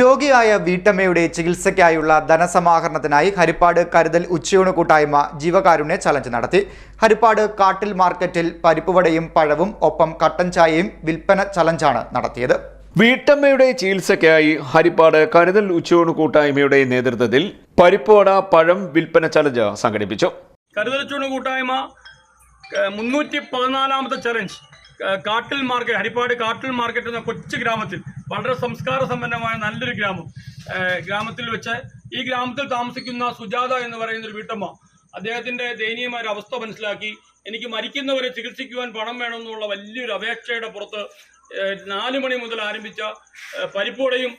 രോഗിയായ വീട്ടമ്മയുടെ ചികിത്സയ്ക്കായുള്ള ധനസമാഹരണത്തിനായി ഹരിപ്പാട് കരുതൽ ഉച്ചയൂണ് കൂട്ടായ്മ ജീവകാരുണ്യ ചലഞ്ച് നടത്തി. ഹരിപ്പാട് കാട്ടിൽ മാർക്കറ്റിൽ പരിപ്പുവടയും പഴവും ഒപ്പം കട്ടൻ ചായയും വിൽപ്പന ചലഞ്ചാണ് നടത്തിയത്. വീട്ടമ്മയുടെ ചികിത്സയ്ക്കായി ഹരിപ്പാട് കരുതൽ ഉച്ചയൂണ് കൂട്ടായ്മയുടെ നേതൃത്വത്തിൽ പരിപ്പുവട പഴം വിൽപ്പന ചലഞ്ച് സംഘടിപ്പിച്ചു. കരുതൽ ഉച്ചയൂണ് കൂട്ടായ്മ മുന്നൂറ്റി പതിനാലാമത്തെ ചലഞ്ച്. കാട്ടിൽ മാർക്കറ്റ് ഹരിപ്പാട് കാട്ടിൽ മാർക്കറ്റ് എന്ന കൊച്ചു ഗ്രാമത്തിൽ വളരെ സംസ്കാര സമ്പന്നമായ നല്ലൊരു ഗ്രാമം. ഗ്രാമത്തിൽ വെച്ച് ഈ ഗ്രാമത്തിൽ താമസിക്കുന്ന സുജാത എന്ന് പറയുന്ന ഒരു വീട്ടമ്മ അദ്ദേഹത്തിന്റെ ദയനീയമായ ഒരു അവസ്ഥ മനസ്സിലാക്കി എനിക്ക് മരിക്കുന്നവരെ ചികിത്സിക്കുവാൻ പണം വേണമെന്നുള്ള വലിയൊരു അപേക്ഷയുടെ പുറത്ത് നാല് മണി മുതൽ ആരംഭിച്ച പരിപ്പുടയും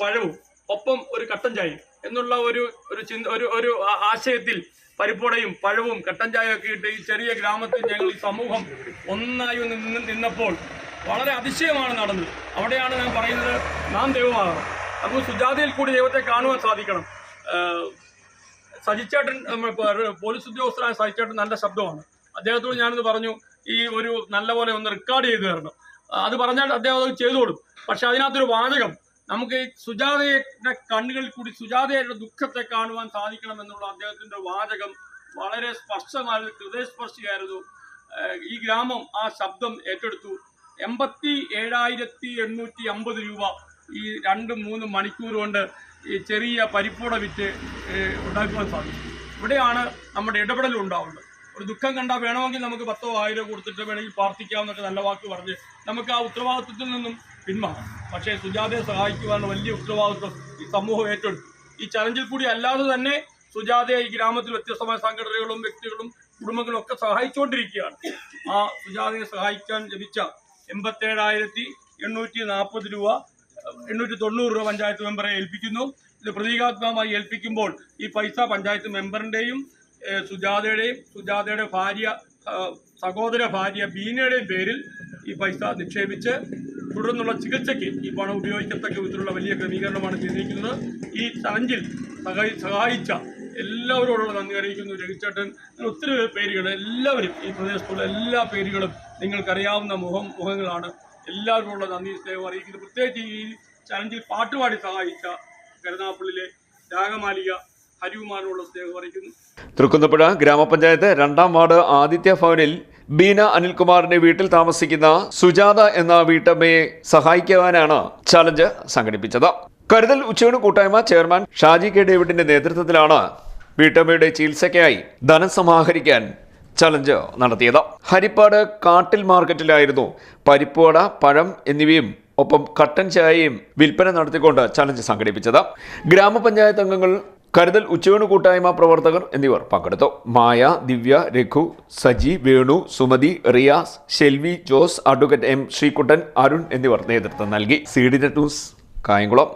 പഴവും ഒപ്പം ഒരു കട്ടൻ ചായയും എന്നുള്ള ഒരു ഒരു ചിന്ത ഒരു ഒരു ആശയത്തിൽ പരിപ്പുടയും പഴവും കട്ടൻ ചായയും ഒക്കെ ഇട്ട് ഈ ചെറിയ ഗ്രാമത്തിൽ ഞങ്ങൾ ഈ സമൂഹം ഒന്നായി നിന്ന് നിന്നപ്പോൾ വളരെ അതിശയമാണ് നടന്നത്. അവിടെയാണ് ഞാൻ പറയുന്നത് നാം ദൈവമാകണം. നമുക്ക് സുജാതയിൽ കൂടി ദൈവത്തെ കാണുവാൻ സാധിക്കണം. സജിച്ചേട്ടൻ പോലീസ് ഉദ്യോഗസ്ഥരായ സജിച്ചേട്ടൻ നല്ല ശബ്ദമാണ്. അദ്ദേഹത്തോട് ഞാനിത് പറഞ്ഞു ഈ ഒരു നല്ലപോലെ ഒന്ന് റെക്കോർഡ് ചെയ്തു തരണം. അത് പറഞ്ഞാൽ അദ്ദേഹം അത് ചെയ്തു കൊടുക്കും. പക്ഷെ അതിനകത്തൊരു വാചകം നമുക്ക് സുജാതയുടെ കണ്ണുകളിൽ കൂടി സുജാതയുടെ ദുഃഖത്തെ കാണുവാൻ സാധിക്കണം എന്നുള്ള അദ്ദേഹത്തിന്റെ വാചകം വളരെ സ്പർശമായിരുന്നു ഹൃദയസ്പർശിയായിരുന്നു. ഈ ഗ്രാമം ആ ശബ്ദം ഏറ്റെടുത്തു. എൺപത്തി ഏഴായിരത്തി എണ്ണൂറ്റി അമ്പത് രൂപ ഈ രണ്ട് മൂന്ന് മണിക്കൂർ കൊണ്ട് ഈ ചെറിയ പരിപ്പൂട വിറ്റ് ഉണ്ടാക്കുവാൻ സാധിക്കും ഇവിടെയാണ് നമ്മുടെ ഇടപെടൽ ഉണ്ടാവേണ്ടത് ഒരു ദുഃഖം കണ്ടാൽ വേണമെങ്കിൽ നമുക്ക് പത്തോ ആയിരോ കൊടുത്തിട്ട് വേണമെങ്കിൽ പ്രാർത്ഥിക്കാമെന്നൊക്കെ നല്ല വാക്ക് പറഞ്ഞ് നമുക്ക് ആ ഉത്തരവാദിത്വത്തിൽ നിന്നും പിന്മാറാം പക്ഷേ സുജാതയെ സഹായിക്കുവാനുള്ള വലിയ ഉത്തരവാദിത്വം ഈ സമൂഹം ഏറ്റെടുത്തു. ഈ ചലഞ്ചിൽ കൂടി അല്ലാതെ തന്നെ സുജാതയെ ഈ ഗ്രാമത്തിൽ വ്യത്യസ്തമായ സംഘടനകളും വ്യക്തികളും കുടുംബങ്ങളും ഒക്കെ സഹായിച്ചുകൊണ്ടിരിക്കുകയാണ് ആ സുജാതയെ സഹായിക്കാൻ ലഭിച്ച എൺപത്തേഴായിരത്തി എണ്ണൂറ്റി നാൽപ്പത് രൂപ എണ്ണൂറ്റി തൊണ്ണൂറ് രൂപ പഞ്ചായത്ത് മെമ്പറെ ഏൽപ്പിക്കുന്നു. ഇത് പ്രതീകാത്മകമായി ഏൽപ്പിക്കുമ്പോൾ ഈ പൈസ പഞ്ചായത്ത് മെമ്പറിന്റെയും സുജാതയുടെയും സുജാതയുടെ ഭാര്യ സഹോദര ഭാര്യ ബീനയുടെയും പേരിൽ ഈ പൈസ നിക്ഷേപിച്ച് തുടർന്നുള്ള ചികിത്സയ്ക്ക് ഈ പണം ഉപയോഗിക്കത്തക്ക വിധത്തിലുള്ള വലിയ ക്രമീകരണമാണ് ചെയ്തിരിക്കുന്നത്. ഈ ചലഞ്ചിൽ സഹായി സഹായിച്ച എല്ലാവരോടുള്ള നന്ദി അറിയിക്കുന്നു. അങ്ങനെ ഒത്തിരി പേരുകൾ എല്ലാവരും ഈ പ്രദേശത്തുള്ള എല്ലാ പേരുകളും നിങ്ങൾക്കറിയാവുന്ന മുഖം മുഖങ്ങളാണ്. എല്ലാവരോടുള്ള നന്ദി സ്നേഹം അറിയിക്കുന്നു. പ്രത്യേകിച്ച് ഈ ചലഞ്ചിൽ പാട്ടുപാടി സഹായിച്ച കരുനാപ്പള്ളിയിലെ രാഗമാലിക ഹരികുമാറിനുള്ള സ്നേഹം അറിയിക്കുന്നു. തൃക്കുന്നപ്പുഴ ഗ്രാമപഞ്ചായത്ത് രണ്ടാം വാർഡ് ആദിത്യ ഭവനിൽ ബീന അനിൽകുമാറിന്റെ വീട്ടിൽ താമസിക്കുന്ന സുജാത എന്ന വീട്ടമ്മയെ സഹായിക്കുവാനാണ് ചലഞ്ച് സംഘടിപ്പിച്ചത്. കരുതൽ ഉച്ചയൂണ് കൂട്ടായ്മ ചെയർമാൻ ഷാജി കെ ഡേവിഡിന്റെ നേതൃത്വത്തിലാണ് വീട്ടമ്മയുടെ ചികിത്സയ്ക്കായി ധനം സമാഹരിക്കാൻ ചലഞ്ച് നടത്തിയത്. ഹരിപ്പാട് കാട്ടിൽ മാർക്കറ്റിലായിരുന്നു പരിപ്പുവട പഴം എന്നിവയും ഒപ്പം കട്ടൻ ചായയും വിൽപ്പന നടത്തിക്കൊണ്ട് ചലഞ്ച് സംഘടിപ്പിച്ചത്. ഗ്രാമപഞ്ചായത്ത് അംഗങ്ങൾ കരുതൽ ഉച്ചയൂണ് കൂട്ടായ്മ പ്രവർത്തകർ എന്നിവർ പങ്കെടുത്തു. മായ ദിവ്യ രഘു സജി വേണു സുമതി റിയാസ് ഷെൽവി ജോസ് അഡ്വക്കേറ്റ് എം ശ്രീകുട്ടൻ അരുൺ എന്നിവർ നേതൃത്വം നൽകി. C D news Kayamkulam.